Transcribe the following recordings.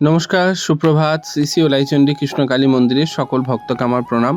নমস্কার, সুপ্রভাত। শ্রী ওলাইচন্ডী কৃষ্ণ কালী মন্দিরের সকল ভক্তকে আমার প্রণাম।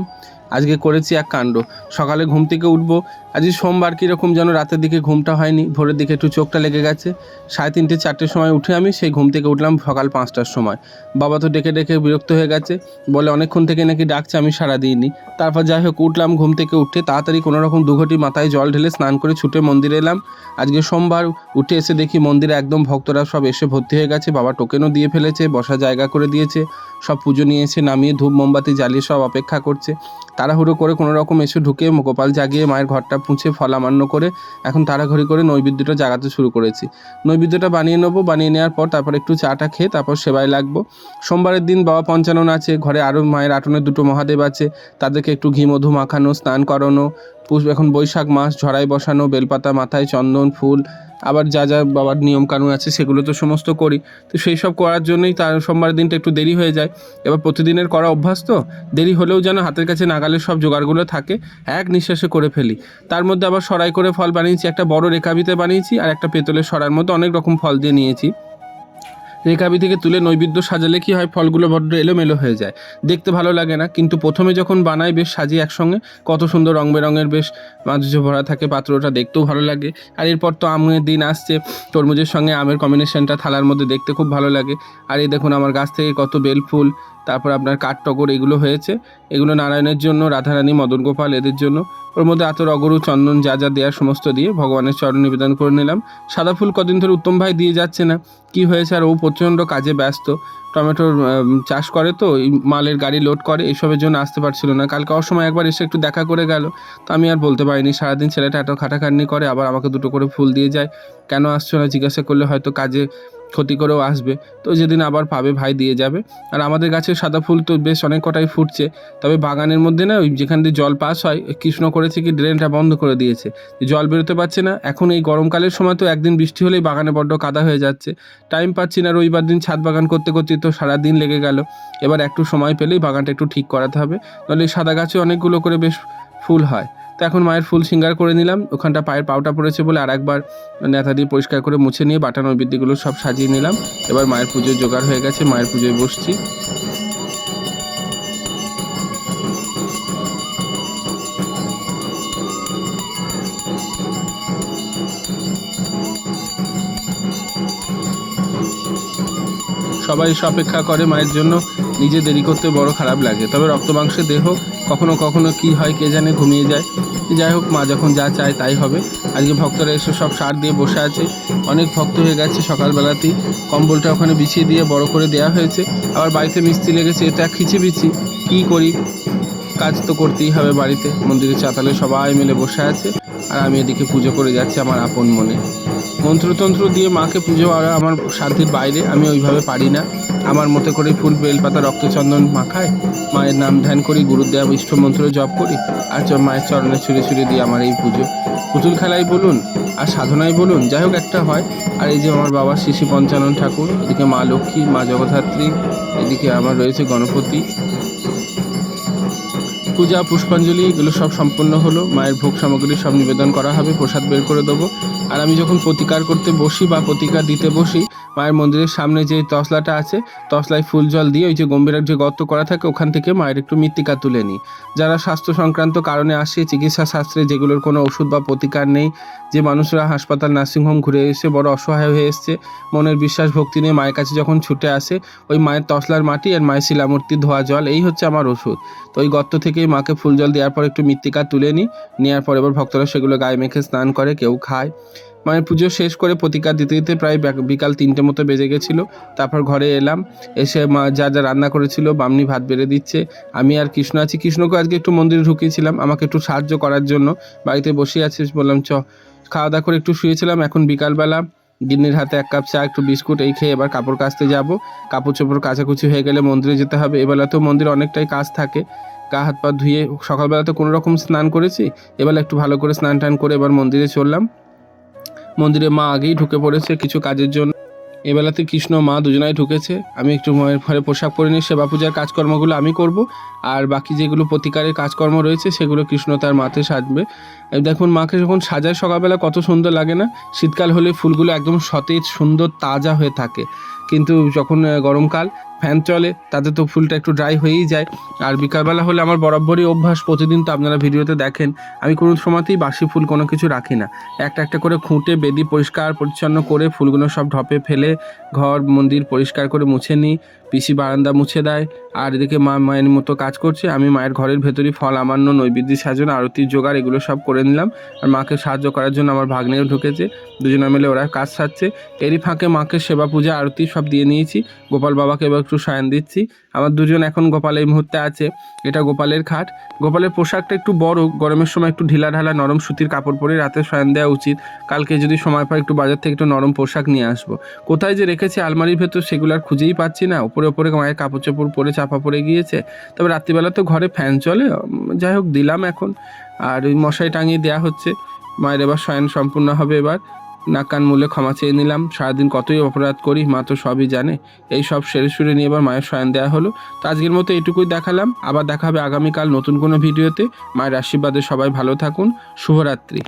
আজকে করেছি এক কাণ্ড। সকালে ঘুম থেকে উঠবো আজকে সোমবার কীরকম যেন রাতের দিকে ঘুমটা হয়নি, ভোরের দিকে একটু চোখটা লেগে গেছে। সাড়ে তিনটে, চারটের সময় উঠে আমি সেই ঘুম থেকে উঠলাম সকাল পাঁচটার সময়। বাবা তো ডেকে ডেকে বিরক্ত হয়ে গেছে, বলে অনেকক্ষণ থেকে নাকি ডাকছে, আমি সারা দিইনি। তারপর যাই হোক, উঠলাম ঘুম থেকে উঠে তাড়াতাড়ি কোনো রকম দুঘটি মাথায় জল ঢেলে স্নান করে ছুটে মন্দিরে এলাম। আজকে সোমবার উঠে এসে দেখি মন্দিরে একদম ভক্তরা সব এসে ভর্তি হয়ে গেছে, বাবা টোকেনও দিয়ে ফেলেছে বসা জায়গা করে দিয়েছে, সব পুজো নিয়ে এসে নামিয়ে ধূপ, মোমবাতি জ্বালিয়ে সব অপেক্ষা করছে। তাড়াহুড়ো করে কোনো রকম এসে ঢুকে গোপাল জাগিয়ে মায়ের ঘরটা পুঁছে ফলামান্য করে এখন তাড়াঘড়ি করে নৈবেদ্যটা জাগাতে শুরু করেছি। নৈবেদ্যটা বানিয়ে নেব, বানিয়ে নেওয়ার পর তারপর একটু চাটা খেয়ে তারপর সেবায় লাগবো। সোমবারের দিন বাবা পঞ্চানন আছে, ঘরে আরও মায়ের আটনের দুটো মহাদেব আছে, তাদেরকে একটু ঘি, মধু মাখানো, স্নান করানো এখন বৈশাখ মাস, ঝড়াই বসানো, বেলপাতা, মাথায় চন্দন, ফুল, আবার যা যা বাবার নিয়ম কানুন আছে সেগুলো তো সমস্ত করি। তো সেই সব করার জন্যই তার সোমবার দিনটা একটু দেরি হয়ে যায়। এবার প্রতিদিনের করা অভ্যাস তো? দেরি হলেও যেন হাতের কাছে নাগালের সব জোগাড়গুলো থাকে, এক নিঃশ্বাসে করে ফেলি। তার মধ্যে আবার সরাই করে ফল বানিয়েছি, একটা বড় রেখাবিতে বানিয়েছি আর একটা পেতলের সরার মধ্যে অনেক রকম ফল দিয়ে নিয়েছি। রেখাবি থেকে তুলে নৈবেদ্য সাজালে কি হয়? ফলগুলো বড্ড এলোমেলো হয়ে যায়। দেখতে ভালো লাগে না, কিন্তু প্রথমে যখন বানাই বেশ সাজিয়ে একসঙ্গে, কত সুন্দর রং বেরঙের বেশ মাধুর্য ভরা থাকে পাত্রটা, দেখতেও ভালো লাগে। আর এরপর তো আমের দিন আসছে, তরমুজের সঙ্গে আমের কম্বিনেশনটা থালার মধ্যে দেখতে খুব ভালো লাগে। আর এই দেখুন আমার গাছ থেকে কত বেল ফুল, তারপর আপনার কাঠটগর এগুলো হয়েছে। এগুলো নারায়ণের জন্য, রাধারানী মদন গোপাল এদের জন্য। ওর মধ্যে আতর, অগরু, চন্দন, যা যা দেওয়ার সমস্ত দিয়ে ভগবানের চরণ নিবেদন করে নিলাম। সাদা ফুল কদিন ধরে উত্তম ভাই দিয়ে যাচ্ছে না। কি হয়েছে? আর ও প্রচণ্ড কাজে ব্যস্ত। টমেটোর চাষ করে তো মালের গাড়ি লোড করে এইসবের জন্য আসতে পারছিল না। কালকে অসময় একবার এসে একটু দেখা করে গেল। তো আমি আর বলতে পারিনি, সারাদিন ছেলেটা এত খাটাখাটনি করে, আবার আমাকে দুটো করে ফুল দিয়ে যায়। কেন আসছো না? জিজ্ঞাসা করলে হয়তো কাজে ক্ষতি করেও আসবে। তো যেদিন আবার পাবে, ভাই দিয়ে যাবে। আর আমাদের গাছে সাদা ফুল তো বেশ অনেক কটাই ফুটছে। তবে বাগানের মধ্যে না ওই যেখান দিয়ে জল পাস হয় কৃষ্ণ করেছে কি ড্রেনটা বন্ধ করে দিয়েছে। জল বেরোতে পারছে না, এখন এই গরমকালের সময় তো একদিন বৃষ্টি হলেই বাগানে বড্ড কাদা হয়ে যাচ্ছে। টাইম পাচ্ছি না রবিবার দিন ছাদ বাগান করতে করতে তো সারাদিন লেগে গেল। এবার একটু সময় পেলেই বাগানটা একটু ঠিক করাতে হবে। নাহলে সাদা গাছে অনেকগুলো করে বেশ ফুল হয়। এখন মায়ের ফুল সিঙ্গার করে নিলাম। ওখানটা পায়ের পাউটা পড়েছে বলে আর একবার নেতা দিয়ে পরিষ্কার করে মুছে নিয়ে বাটা নৈবেদ্যগুলো সব সাজিয়ে নিলাম। এবার মায়ের পুজোর জোগাড় হয়ে গেছে, মায়ের পুজোয় বসছি। সবাই অপেক্ষা করে মায়ের জন্য, নিজে দেরি করতে বড় খারাপ লাগে। তবে রক্ত মাংসের দেহ কখনো কখনো কি হয় কে জানে ঘুমিয়ে যায়। যাই হোক, মা যখন যা চায় তাই হবে। আজকে ভক্তরা এসে সব সার দিয়ে বসে আছে। অনেক ভক্ত হয়ে গেছে সকালবেলাতেই। কম্বলটা ওখানে বিছিয়ে দিয়ে বড় করে দেওয়া হয়েছে। আবার বাড়িতে মিস্ত্রি লেগেছে, এটা খিচিবিচি। কী করি? কাজ তো করতেই হবে বাড়িতে। মন্দিরের চাতালে সবাই মিলে বসে আছে। আর আমি এদিকে পুজো করে যাচ্ছি আমার আপন মনে। মন্ত্রতন্ত্র দিয়ে মাকে পুজো করা আমার সাধ্যের বাইরে, আমি ওইভাবে পারি না। আমার মতো করে ফুল বেলপাতা, রক্তচন্দন মাখায়। মায়ের নাম ধ্যান করি, গুরুদেব ইষ্ট মন্ত্র জপ করি, আর মায়ের চরণে ছুঁড়ে ছুঁড়ে দিয়ে আমার এই পুজো। পুতুল খেলাই বলুন, আর সাধনাই বলুন, যাই হোক একটা হয়। আর এই যে আমার বাবা শিশি পঞ্চানন ঠাকুর, এদিকে মা লক্ষ্মী, মা জগদ্ধাত্রী, এদিকে আমার রয়েছে গণপতি। পূজা, পুষ্পাঞ্জলি, এগুলো সব সম্পন্ন হলো। মায়ের ভোগ সামগ্রী সব নিবেদন করা হবে, প্রসাদ বের করে দেবো। আর আমি যখন প্রতিকার করতে বসি বা প্রতিকার দিতে বসি, মায়ের মন্দিরের সামনে যে তসলাটা আছে, তসলায় ফুল জল দিয়ে ওই যে গম্ভীরের যে গর্ত করা থাকে, ওখান থেকে মায়ের একটু মৃত্তিকা তুলে নিই। যারা স্বাস্থ্য সংক্রান্ত কারণে আসে, চিকিৎসা শাস্ত্রে যেগুলোর কোনো ওষুধ বা প্রতিকার নেই, যে মানুষরা হাসপাতাল, নার্সিংহোম ঘুরে এসে বড় অসহায় হয়ে এসছে, মনের বিশ্বাস ভক্তি নিয়ে মায়ের কাছে যখন ছুটে আসে, ওই মায়ের তসলার মাটি আর মায়ের শিলামূর্তি ধোয়া জল, এই হচ্ছে আমার ওষুধ। তো ওই গর্ত থেকেই মাকে ফুল জল দেওয়ার পর একটু মৃত্তিকা তুলে নিই নেওয়ার পর এবার ভক্তরা সেগুলো গায়ে মেখে স্নান করে, কেউ খায়। মায়ের পুজো শেষ করে প্রতিকার দিতে দিতে প্রায় বিক- বিকাল তিনটে মতো বেজে গেছিল। তারপর ঘরে এলাম, এসে মা যা যা রান্না করেছিল, বামনি ভাত বেড়ে দিচ্ছে। আমি আর কৃষ্ণ আছি। কৃষ্ণকে আজকে একটু মন্দিরে ঢুকিয়েছিলাম, আমাকে একটু সাহায্য করার জন্য। বাড়িতে বসে আছিস বললাম, চ খাওয়া দাওয়া করে একটু শুয়েছিলাম, এখন বিকালবেলা। গিন্নির হাতে এক কাপ চা, একটু বিস্কুট, এই খেয়ে এবার কাপড় কাচতে যাব। কাপড় চোপড় কাচাকুচি হয়ে গেলে মন্দিরে যেতে হবে। এবেলা তো মন্দিরে অনেকটাই কাজ থাকে। গা হাত পা ধুয়ে সকালবেলা তো কোনো রকম স্নান করেছি। এবার একটু ভালো করে স্নান টান করে এবার মন্দিরে চললাম। মন্দিরে মা আগেই ঢুকে পড়েছে কিছু কাজের জন্য। এবেলাতে কৃষ্ণ মা দুজনাই ঢুকেছে। আমি একটু মায়ের ঘরে পোশাক পরে নিয়ে সেবা পূজার কাজকর্মগুলো আমি করব। আর বাকি যেগুলো প্রতিকারের কাজকর্ম রয়েছে সেগুলো কৃষ্ণ তার মাতে সাজবে। দেখুন, মাকে যখন সাজায় সকালবেলা কত সুন্দর লাগে না? শীতকাল হলে ফুলগুলো একদম সতেজ, সুন্দর, তাজা হয়ে থাকে। কিন্তু যখন গরমকাল ফ্যান চলে, তাতে তো ফুলটা একটু ড্রাই হয়েই যায়। আর বিকালবেলা হলে আমার বরাবরই অভ্যাস, প্রতিদিন তো আপনারা ভিডিওতে দেখেন, আমি কোনো সময়তেই বাসি ফুল কোনো কিছু রাখি না। একটা একটা করে খুঁটে বেদি পরিষ্কার পরিচ্ছন্ন করে ফুলগুলো সব ঢপে ফেলে, ঘর মন্দির পরিষ্কার করে মুছে নিই, পিসি বারান্দা মুছে দেয় আর এদিকে মা মায়ের মতো কাজ করছে। আমি মায়ের ঘরের ভেতরই ফল, আমান্য নৈবেদ্য সাজন আরতির জোগাড়, এগুলো সব করে নিলাম। আর মাকে সাহায্য করার জন্য আমার ভাগ্নেও ঢুকেছে। দুজনে মিলে ওরা কাজ সারছে। এরই ফাঁকে মাকে সেবা, পূজা, আরতি সব দিয়ে নিয়েছি। গোপাল বাবাকে এবার একটু সায়ন দিচ্ছি। আমার দুজন এখন গোপাল এই মুহূর্তে আছে। এটা গোপালের খাট। গোপালের পোশাকটা একটু বড়। গরমের সময় একটু ঢিলা ঢালা নরম সুতির কাপড় পরে রাতে শয়ন দেওয়া উচিত। কালকে যদি সময় পাই, একটু বাজার থেকে একটু নরম পোশাক নিয়ে আসব। কোথায় যে রেখেছে আলমারির ভেতর, সেগুলো আর খুঁজেই পাচ্ছি না। উপরে ওপরে মায়ের কাপড় চোপড় পরে চাপা পড়ে গিয়েছে। তবে রাত্রিবেলা তো ঘরে ফ্যান চলে যাই হোক দিলাম এখন। আর ওই মশারি টাঙিয়ে দেওয়া হচ্ছে। মায়ের এবার শয়ন সম্পূর্ণ হবে এবার। নাক কান মূলে ক্ষমা চেয়ে নিলাম। সারাদিন কতই অপরাধ করি, মা তো সবই জানে। এই সব সেরে সুরে নিয়ে এবার মায়ের শয়ন দেওয়া হলো। তো আজকের মতো এটুকুই দেখালাম। আবার দেখা হবে আগামীকাল নতুন কোনো ভিডিওতে। মায়ের আশীর্বাদে সবাই ভালো থাকুন। শুভরাত্রি।